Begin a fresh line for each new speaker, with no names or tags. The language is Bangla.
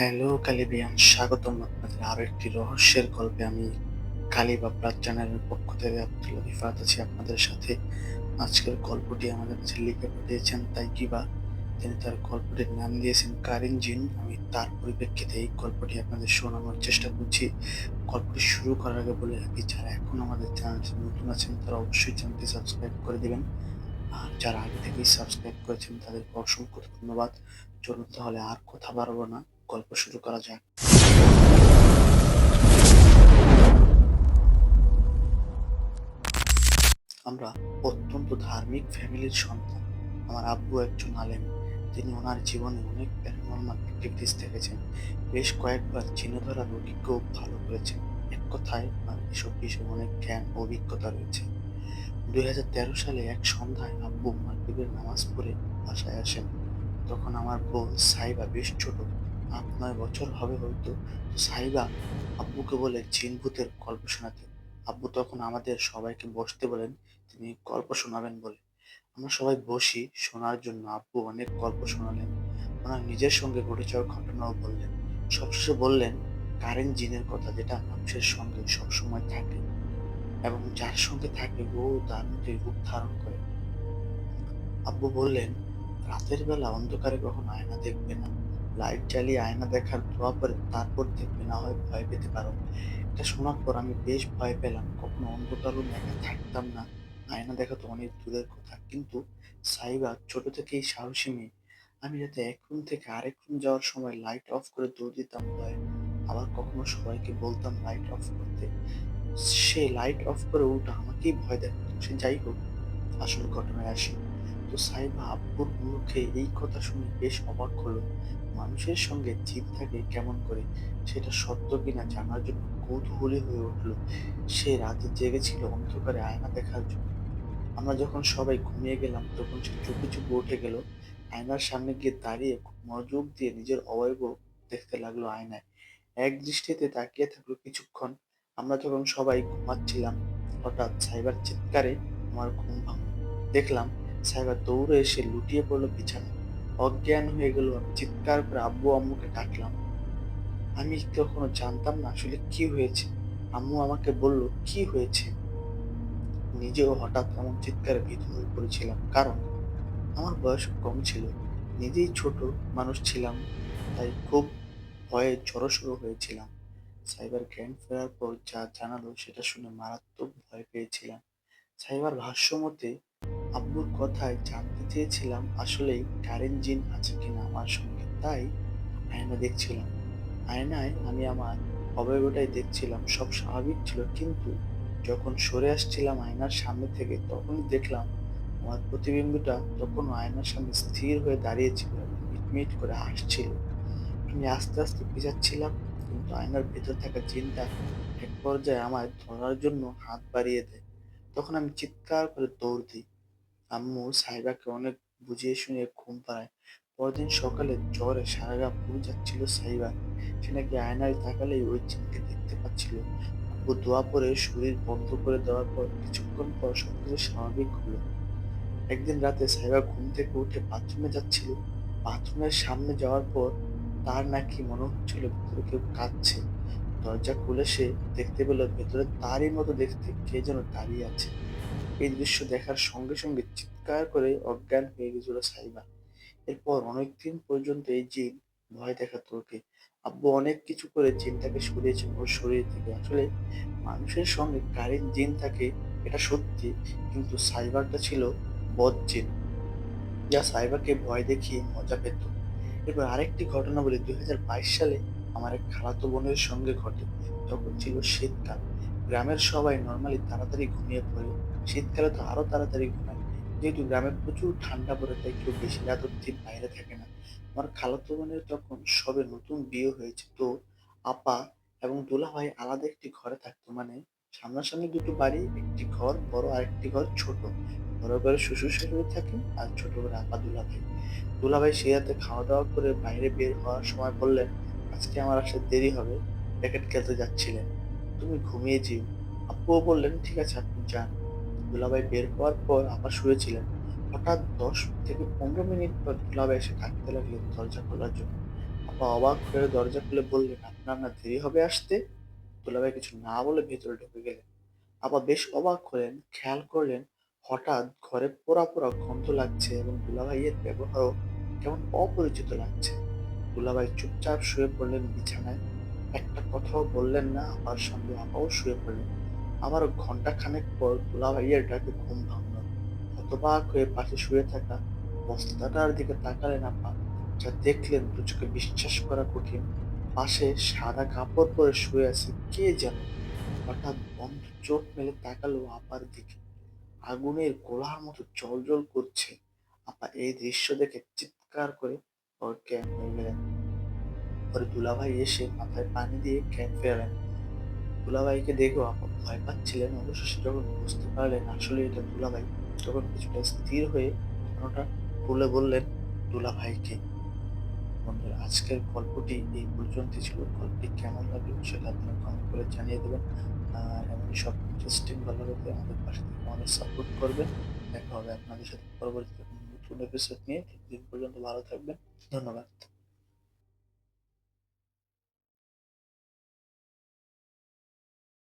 হ্যালো কালিবিয়ান, স্বাগতম আপনাদের আরও একটি রহস্যের গল্পে। আমি কালী বাবলার চ্যানেলের পক্ষ থেকে আব্দুল রিফাত আছি আপনাদের সাথে। আজকের গল্পটি আমাদের কাছে লিখে পাঠিয়েছেন, তাই কিবা তিনি তার গল্পটির নাম দিয়েছেন কারিন জিন আমি তার পরিপ্রেক্ষিতে এই গল্পটি আপনাদের শোনানোর চেষ্টা করছি। গল্পটি শুরু করার আগে বলে রাখি, যারা এখন আমাদের চ্যানেলটি নতুন আছেন, তারা অবশ্যই চ্যানেলটি সাবস্ক্রাইব করে দেবেন। আর যারা আগে থেকেই সাবস্ক্রাইব করেছেন, তাদেরকে অসংখ্য ধন্যবাদ। চলুন তাহলে আর কথা বাড়বো না। গল্প শুরু করা যাক আমরা অত্যন্ত ধার্মিক ফ্যামিলির সন্তান। আমার আব্বু একজন আলেম। তিনি ওনার জীবনে অনেক প্যারানর্মাল অ্যাক্টিভিটিস দেখেছেন। বেশ কয়েকবার চিনে ধরার অভিজ্ঞ ভালো করেছেন। এক কথায় ওনার এসব বিষয়ে অনেক জ্ঞান অভিজ্ঞতা রয়েছে। দুই হাজার তেরো সালে এক সন্ধ্যায় আব্বু মাগরিবের নামাজ পড়ে বাসায় আসেন। তখন আমার বোন সাইবা বেশ ছোট। আট নয় বছর হবে হয়তো। তো সাইবা আব্বুকে বলে জিন ভূতের গল্প শোনাতে। আব্বু তখন আমাদের সবাইকে বসতে বলেন, তিনি গল্প শোনাবেন বলে। আমরা সবাই বসি, শোনার জন্য আব্বু অনেক গল্প শোনালেন। ওনার নিজের সঙ্গে ঘটে যাওয়ার ঘটনাও বললেন। সবশেষে বললেন কারেন্ট জিনের কথা যেটা মানুষের সঙ্গে সবসময় থাকে এবং যার সঙ্গে থাকে ও তার মধ্যে রূপ ধারণ করে। আব্বু বললেন, রাতের বেলা অন্ধকারে কখনো আয়না দেখবে না। লাইট জ্বালিয়ে আয়না দেখার দোয়া করে তারপর দেখবে না হয় ভয় পেতে পারো। এটা শোনার পর আমি বেশ ভয় পেলাম। কখনো অন্ধকার রুমে একা থাকতাম না। আয়না দেখা তো অনেক দূরের কথা, কিন্তু সাইবা ছোট থেকেই সাহসী মেয়ে। আমি যাতে এক রুম থেকে আরেক রুম যাওয়ার সময় লাইট অফ করে দৌড় দিতাম ভয়ে। আবার কখনো সবাইকে বলতাম লাইট অফ করতে। সে লাইট অফ করে উল্টো আমাকেই ভয় দেখাতো। সে যাই হোক, আসল ঘটনায় আসি। তো সাইবা আব্বুর মুখে এই কথা শুনে বেশ অবাক হলো। মানুষের সঙ্গে জিন থাকে কেমন করে, সেটা সত্য কিনা জানার জন্য কৌতূহলী হয়ে উঠল। সে রাতে জেগেছিল অন্ধকারে আয়না দেখার জন্য। আমরা যখন সবাই ঘুমিয়ে গেলাম, তখন সে চুপি চুপি উঠে গেল। আয়নার সামনে গিয়ে দাঁড়িয়ে মনোযোগ দিয়ে নিজের অবয়ব দেখতে লাগল আয়নায়। এক দৃষ্টিতে তাকিয়ে থাকল কিছুক্ষণ। আমরা যখন সবাই ঘুমাচ্ছিলাম, হঠাৎ সাইবার চিৎকারে আমার ঘুম ভাঙলো। দেখলাম সাইবার দৌড়ে এসে লুটিয়ে পড়ল বিছানায়। অজ্ঞান হয়ে গেল আমি। চিৎকার করে আব্বু আম্মুকে ডাকলাম। আমি কখনো জানতাম না আসলে কি হয়েছে। আম্মু আমাকে বলল, কি হয়েছে? নিজেও হঠাৎ এমন চিৎকারে ভীত হয়ে পড়েছিলাম। কারণ আমার বয়স কম ছিল। নিজেই ছোট মানুষ ছিলাম, তাই খুব ভয়ে জড়সড় হয়েছিলাম। সাইবার জ্ঞান ফেরার পর যা জানালো সেটা শুনে মারাত্মক ভয় পেয়েছিলাম। সাইবার ভাষ্য মতে আব্বুর কথায় জানতে চেয়েছিলাম আসলেই কারেন জিন আছে কিনা আমার সঙ্গে। তাই আয়না দেখছিলাম। আয়নায় আমি আমার অবয়বটাই দেখছিলাম, সব স্বাভাবিক ছিল। কিন্তু যখন সরে আসছিলাম আয়নার সামনে থেকে, তখনই দেখলাম আমার প্রতিবিম্বটা তখন আয়নার সামনে স্থির হয়ে দাঁড়িয়েছিল মিটমিট করে হাসছিল। আমি আস্তে আস্তে পিছাচ্ছিলাম, কিন্তু আয়নার ভেতর থাকা চিন্তা এক পর্যায়ে আমায় ধরার জন্য হাত বাড়িয়ে দেয়। তখন আমি চিৎকার করে দৌড় দিই। আম্মু সাইবাকে অনেক বুঝিয়ে শুনিয়ে ঘুম পাড়ায়। পরদিন সকালে জ্বরে সারা গা পুড়ে যাচ্ছিল সাইবার সে নাকি আয়নায় তাকালেই ওই জিনকে দেখতে পাচ্ছিল। আব্বু দোয়া পরে শরীর বন্ধ করে দেওয়ার পর কিছুক্ষণ পর সবকিছু স্বাভাবিক হলো। একদিন রাতে সাইবা ঘুম থেকে উঠে বাথরুমে যাচ্ছিল। বাথরুমের সামনে যাওয়ার পর তার নাকি মনে হচ্ছিল ভেতরে কেউ কাঁদছে। দরজা খুলে সে দেখতে পেল ভেতরে তারই মতো দেখতে কে যেন দাঁড়িয়ে আছে। এই দৃশ্য দেখার সঙ্গে সঙ্গে চিৎকার করে অজ্ঞান হয়ে গেছিল সাইবা। এরপর অনেকদিন পর্যন্ত এই জিন ভয় দেখাতো ওকে। আব্বু অনেক কিছু করে জিনটাকে সরিয়েছেন ওর শরীর থেকে আসলে মানুষের সঙ্গে কারেন্ট জিন থাকে, এটা সত্যি, কিন্তু সাইবারটা ছিল বদ জিন, যা সাইবাকে ভয় দেখিয়ে মজা পেত। এবার আরেকটি ঘটনা বলি, দুই হাজার বাইশ সালে আমার এক খালাতো বোনের সঙ্গে ঘটে। তখন ছিল শীতকাল। গ্রামের সবাই নর্মালি তাড়াতাড়ি ঘুমিয়ে পড়ে। শীতকালে তো আরও তাড়াতাড়ি ঘুমায়। যেহেতু গ্রামে প্রচুর ঠান্ডা পড়ে, তাই কেউ বেশি রাত অব্দি বাইরে থাকে না। আমার খালাতো বোনের তখন সবে নতুন বিয়ে হয়েছে। তো আপা এবং দোলা ভাই আলাদা একটি ঘরে থাকতো। মানে সামনাসামনি দুটো বাড়ি, একটি ঘর, বড় আর একটি ঘর ছোট। বড় ঘরে শ্বশুর শাশুড়ি থাকে আর ছোট ঘরে আপা দুলা ভাই দুলা ভাই সেই রাতে খাওয়া দাওয়া করে বাইরে বের হওয়ার সময় বললেন আজকে আমার আসতে দেরি হবে ক্রিকেট খেলতে যাচ্ছিলেন তুমি ঘুমিয়ে যেও আব্বুও বললেন ঠিক আছে আপনি যান দুলাভাই বের হওয়ার পর আবার শুয়েছিলেন হঠাৎ দশ থেকে পনেরো মিনিট পর দুলাভাই এসে ডাকতে লাগলেন দরজা খোলার জন্য আপা অবাক হয়ে দরজা খুলে বললেন, "আপনার না দেরি হবে আসতে?" দুলাভাই কিছু না বলে ভেতরে ঢুকে গেলেন। আপা বেশ অবাক হলেন, খেয়াল করলেন হঠাৎ ঘরে পোড়া, পোড়া গন্ধ লাগছে এবং দুলাভাইয়ের ব্যবহারও কেমন অপরিচিত লাগছে। দুলাভাই চুপচাপ শুয়ে পড়লেন বিছানায়। একটা কথাও বললেন না আপার সঙ্গে আপাও শুয়ে পড়লেন। আবার ঘণ্টা খানেক পর দুলাভাইয়ের ডাকে ঘুম ভাঙল। হতবাক হয়ে পাশে শুয়ে থাকা বস্তাটার দিকে তাকালেন আপা। যা দেখলেন দু চোখে বিশ্বাস করা কঠিন। পাশে সাদা কাপড় পরে শুয়ে আছে কে যেন। হঠাৎ বন্ধ চোখ মেলে তাকালো আপার দিকে। আগুনের গোলার মতো জ্বলজ্বল করছে। আপা এই দৃশ্য দেখে চিৎকার করে অজ্ঞান হয়ে গেলেন। পরে দুলাভাই এসে মাথায় পানি দিয়ে জ্ঞান ফেরালেন। দুলাভাইকে দেখেও আপা ভয় পাচ্ছিলেন। অবশেষে যখন বুঝতে পারলেন আসলে এটা দুলাভাই, তখন কিছুটা স্থির হয়ে ঘটনাটা খুলে বললেন দুলাভাইকে। বন্ধুরা আজকের গল্পটি এই পর্যন্তই ছিল। গল্পটি কেমন লাগল সেটা আপনারা কমেন্ট করে জানিয়ে দেবেন। আর সব ইন্টারেস্টিং গল্প পেতে আমাদের পাশে থেকে আমাদের সাপোর্ট করবেন। দেখা হবে আপনাদের সাথে পরবর্তীতে কোনো নতুন এপিসোড নিয়ে। ততদিন পর্যন্ত ভালো থাকবেন। ধন্যবাদ।